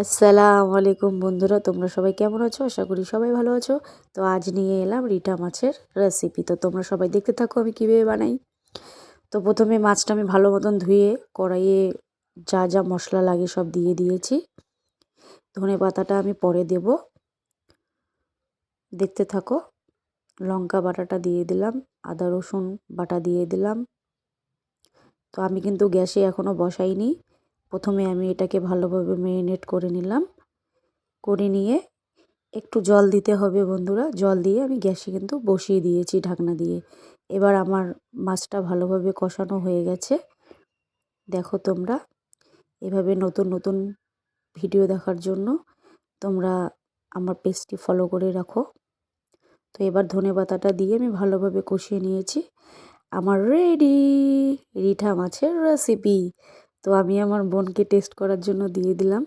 আসসালামু আলাইকুম বন্ধুরা, তোমরা সবাই কেমন আছো? আশা করি সবাই ভালো আছো। তো আজ নিয়ে এলাম রিটা মাছের রেসিপি তো তোমরা সবাই দেখতে থাকো আমি কীভাবে বানাই। তো প্রথমে মাছটা আমি ভালো মতন ধুয়ে, কড়াইয়ে যা যা মশলা লাগে সব দিয়ে দিয়েছি। ধনে পাতাটা আমি পরে দেব। দেখতে থাকো, লঙ্কা বাটাটা দিয়ে দিলাম, আদা রসুন বাটা দিয়ে দিলাম। তো আমি কিন্তু গ্যাসে এখনও বসাইনি। প্রথমে আমি এটাকে ভালোভাবে ম্যারিনেট করে নিলাম। করে নিয়ে একটু জল দিতে হবে বন্ধুরা। জল দিয়ে আমি গ্যাসে কিন্তু বসিয়ে দিয়েছি ঢাকনা দিয়ে। এবার আমার মাছটা ভালোভাবে কষানো হয়ে গেছে। দেখো তোমরা, এভাবে নতুন নতুন ভিডিও দেখার জন্য তোমরা আমার পেজটি ফলো করে রাখো। তো এবার ধনে পাতাটা দিয়ে আমি ভালোভাবে কষিয়ে নিয়েছি। আমার রেডি! রিঠা মাছের রেসিপি তো আমি আমার বোনকে টেস্ট করার জন্য দিয়ে দিলাম।